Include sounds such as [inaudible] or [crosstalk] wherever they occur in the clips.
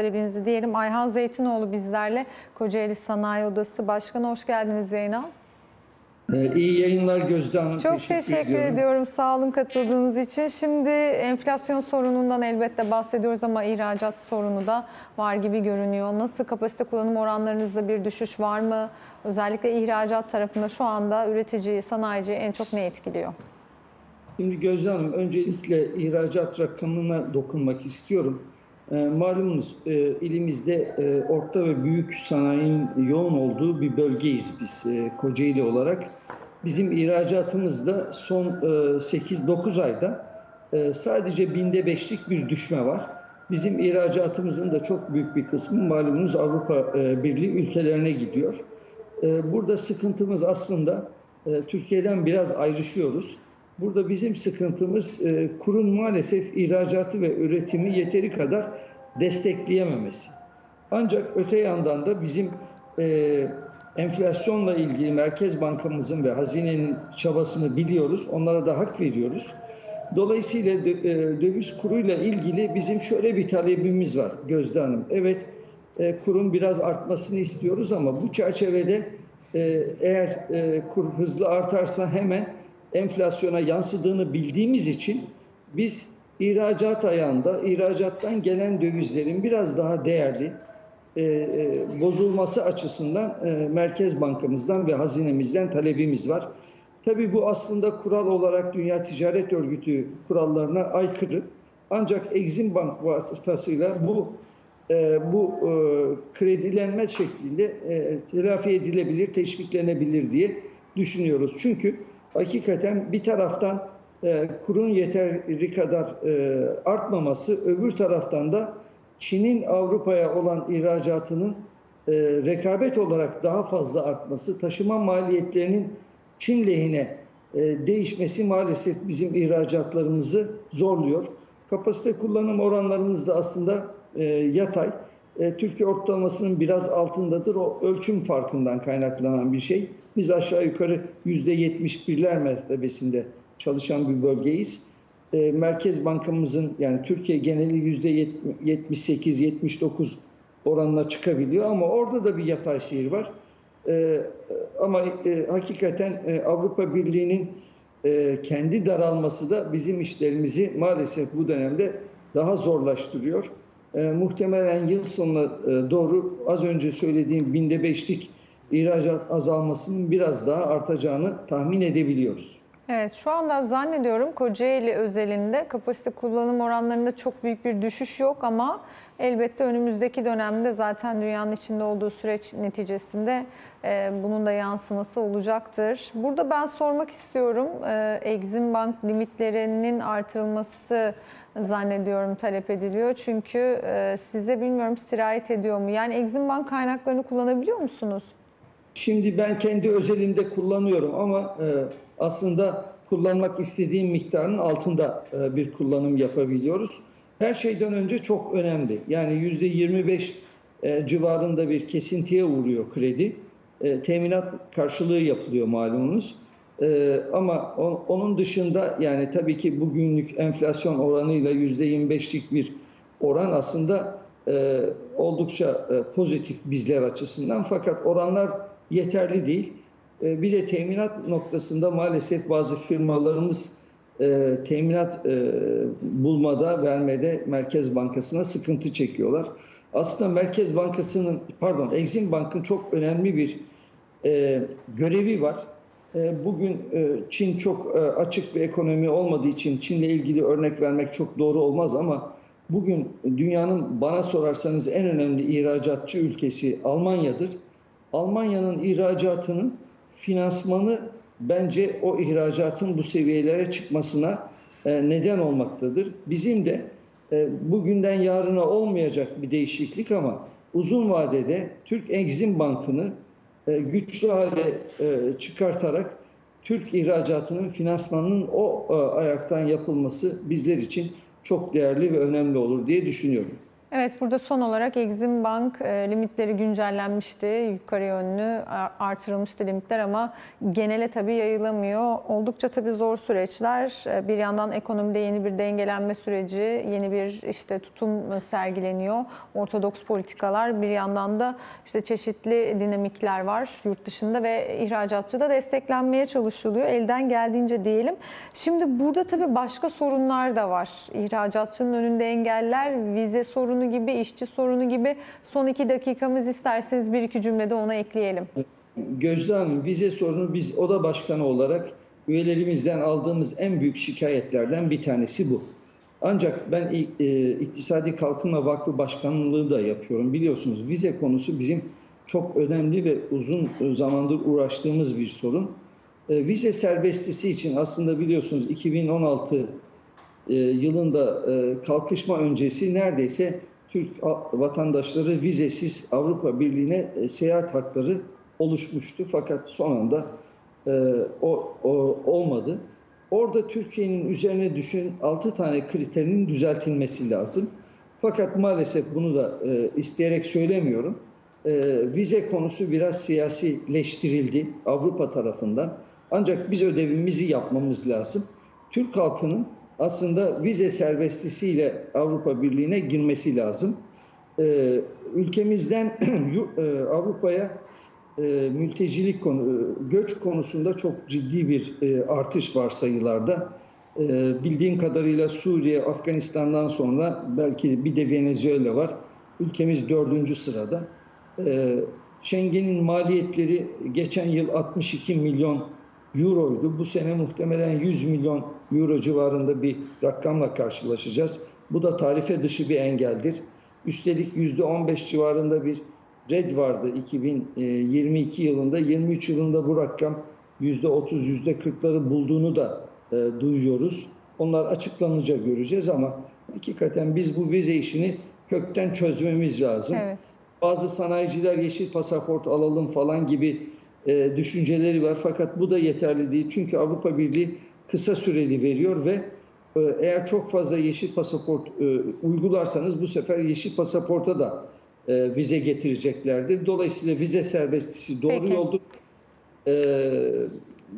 talebinizi diyelim. Ayhan Zeytinoğlu bizlerle Kocaeli Sanayi Odası Başkanı. Hoş geldiniz yayına. Ee, iyi yayınlar Gözde Hanım. Çok teşekkür, ediyorum. Sağ olun katıldığınız için. Şimdi enflasyon sorunundan elbette bahsediyoruz ama ihracat sorunu da var gibi görünüyor. Nasıl kapasite kullanım oranlarınızda bir düşüş var mı? Özellikle ihracat tarafında şu anda üreticiyi, sanayiciyi en çok ne etkiliyor? Şimdi Gözde Hanım öncelikle ihracat rakamına dokunmak istiyorum. Ee, malumunuz e, ilimizde e, orta ve büyük sanayinin yoğun olduğu bir bölgeyiz biz e, Kocaeli olarak. Bizim ihracatımızda son e, 8-9 ayda e, sadece binde beşlik bir düşme var. Bizim ihracatımızın da çok büyük bir kısmı malumunuz Avrupa e, Birliği ülkelerine gidiyor. E, burada sıkıntımız aslında e, Türkiye'den biraz ayrışıyoruz. Burada bizim sıkıntımız e, kurun maalesef ihracatı ve üretimi yeteri kadar destekleyememesi. Ancak öte yandan da bizim e, enflasyonla ilgili Merkez Bankamızın ve hazinenin çabasını biliyoruz. Onlara da hak veriyoruz. Dolayısıyla e, döviz kuruyla ilgili bizim şöyle bir talebimiz var Gözde Hanım. Evet e, kurun biraz artmasını istiyoruz ama bu çerçevede e, eğer kur hızlı artarsa hemen enflasyona yansıdığını bildiğimiz için biz ihracat ayağında ihracattan gelen dövizlerin biraz daha değerli e, e, bozulması açısından e, Merkez Bankamızdan ve hazinemizden talebimiz var. Tabii bu aslında kural olarak Dünya Ticaret Örgütü kurallarına aykırı. Ancak Exim Bank vasıtasıyla bu e, bu e, kredilenme şeklinde e, telafi edilebilir, teşviklenebilir diye düşünüyoruz. Çünkü hakikaten bir taraftan e, kurun yeteri kadar e, artmaması, öbür taraftan da Çin'in Avrupa'ya olan ihracatının e, rekabet olarak daha fazla artması, taşıma maliyetlerinin Çin lehine e, değişmesi maalesef bizim ihracatlarımızı zorluyor. Kapasite kullanım oranlarımız da aslında e, yatay. E, Türkiye ortalamasının biraz altındadır. O ölçüm farkından kaynaklanan bir şey. Biz aşağı yukarı %71'ler mertebesinde çalışan bir bölgeyiz. E, Merkez Bankamızın yani Türkiye geneli %78-79 oranına çıkabiliyor ama orada da bir yatay seyir var. E, ama hakikaten Avrupa Birliği'nin kendi daralması da bizim işlerimizi maalesef bu dönemde daha zorlaştırıyor. E, muhtemelen yıl sonuna e, doğru az önce söylediğim binde beşlik ihracat azalmasının biraz daha artacağını tahmin edebiliyoruz. Evet şu anda zannediyorum Kocaeli özelinde kapasite kullanım oranlarında çok büyük bir düşüş yok ama elbette önümüzdeki dönemde zaten dünyanın içinde olduğu süreç neticesinde e, bunun da yansıması olacaktır. Burada ben sormak istiyorum e, Exim Bank limitlerinin artırılması zannediyorum talep ediliyor. Çünkü e, size bilmiyorum sirayet ediyor mu? Yani Exim Bank kaynaklarını kullanabiliyor musunuz? Şimdi ben kendi özelimde kullanıyorum ama e, aslında kullanmak istediğim miktarın altında e, bir kullanım yapabiliyoruz. Her şeyden önce çok önemli. Yani yüzde 25 e, civarında bir kesintiye uğruyor kredi. E, teminat karşılığı yapılıyor malumunuz. Ama on, onun dışında yani tabii ki bugünlük enflasyon oranıyla yüzde 25'lik bir oran aslında oldukça pozitif bizler açısından. Fakat oranlar yeterli değil. E, bir de teminat noktasında maalesef bazı firmalarımız e, teminat e, bulmada, vermede Merkez Bankası'na sıkıntı çekiyorlar. Aslında Merkez Bankası'nın, pardon Exim Bank'ın çok önemli bir görevi var. Bugün Çin çok açık bir ekonomi olmadığı için Çin'le ilgili örnek vermek çok doğru olmaz ama bugün dünyanın bana sorarsanız en önemli ihracatçı ülkesi Almanya'dır. Almanya'nın ihracatının finansmanı bence o ihracatın bu seviyelere çıkmasına e, neden olmaktadır. Bizim de e, bugünden yarına olmayacak bir değişiklik ama uzun vadede Türk Exim Bank'ını e, güçlü hale çıkartarak Türk ihracatının finansmanının o ayaktan yapılması bizler için çok değerli ve önemli olur diye düşünüyorum. Evet burada son olarak Exim Bank e, limitleri güncellenmişti. Yukarı yönlü a- artırılmıştı limitler ama genele tabii yayılamıyor. Oldukça tabii zor süreçler. E, Bir yandan ekonomide yeni bir dengelenme süreci, yeni bir işte tutum sergileniyor. Ortodoks politikalar bir yandan da işte çeşitli dinamikler var yurt dışında ve ihracatçı da desteklenmeye çalışılıyor. Elden geldiğince diyelim. Şimdi burada tabii başka sorunlar da var. İhracatçının önünde engeller, vize sorunu gibi, işçi sorunu gibi. Son iki dakikamız isterseniz bir iki cümlede ona ekleyelim. Gözde Hanım, vize sorunu biz oda başkanı olarak üyelerimizden aldığımız en büyük şikayetlerden bir tanesi bu. Ancak ben e, İktisadi Kalkınma Vakfı Başkanlığı da yapıyorum. Biliyorsunuz vize konusu bizim çok önemli ve uzun zamandır uğraştığımız bir sorun. E, vize serbestisi için aslında biliyorsunuz 2016 e, yılında e, kalkışma öncesi neredeyse Türk vatandaşları vizesiz Avrupa Birliği'ne e, seyahat hakları oluşmuştu. Fakat son anda e, o, o olmadı. Orada Türkiye'nin üzerine düşen 6 tane kriterinin düzeltilmesi lazım. Fakat maalesef bunu da e, isteyerek söylemiyorum. E, vize konusu biraz siyasileştirildi Avrupa tarafından. Ancak biz ödevimizi yapmamız lazım. Türk halkının aslında vize serbestisiyle Avrupa Birliği'ne girmesi lazım. Ee, ülkemizden [clears throat] e, Avrupa'ya e, mültecilik konu, e, göç konusunda çok ciddi bir artış var sayılarda. E, bildiğim kadarıyla Suriye, Afganistan'dan sonra belki bir de Venezuela var. Ülkemiz dördüncü sırada. E, Schengen'in maliyetleri geçen yıl 62 milyon euroydu. Bu sene muhtemelen 100 milyon euro civarında bir rakamla karşılaşacağız. Bu da tarife dışı bir engeldir. Üstelik %15 civarında bir red vardı 2022 yılında. 23 yılında bu rakam %30, %40'ları bulduğunu da e, duyuyoruz. Onlar açıklanınca göreceğiz ama hakikaten biz bu vize işini kökten çözmemiz lazım. Evet. Bazı sanayiciler yeşil pasaport alalım falan gibi e, düşünceleri var. Fakat bu da yeterli değil. Çünkü Avrupa Birliği kısa süreli veriyor ve e, eğer çok fazla yeşil pasaport e, uygularsanız bu sefer yeşil pasaporta da e, vize getireceklerdir. Dolayısıyla vize serbestisi doğru Peki. yoldur. E,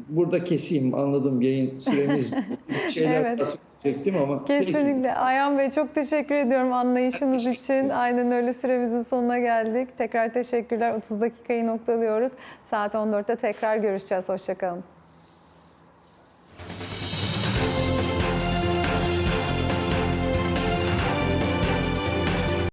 burada keseyim anladım yayın süremiz [laughs] şeyler Evet. Bahsedecektim ama peki. Kesinlikle. Ayhan Bey çok teşekkür ediyorum anlayışınız için. Aynen öyle süremizin sonuna geldik. Tekrar teşekkürler. 30 dakikayı noktalıyoruz. Saat 14'te tekrar görüşeceğiz. Hoşçakalın.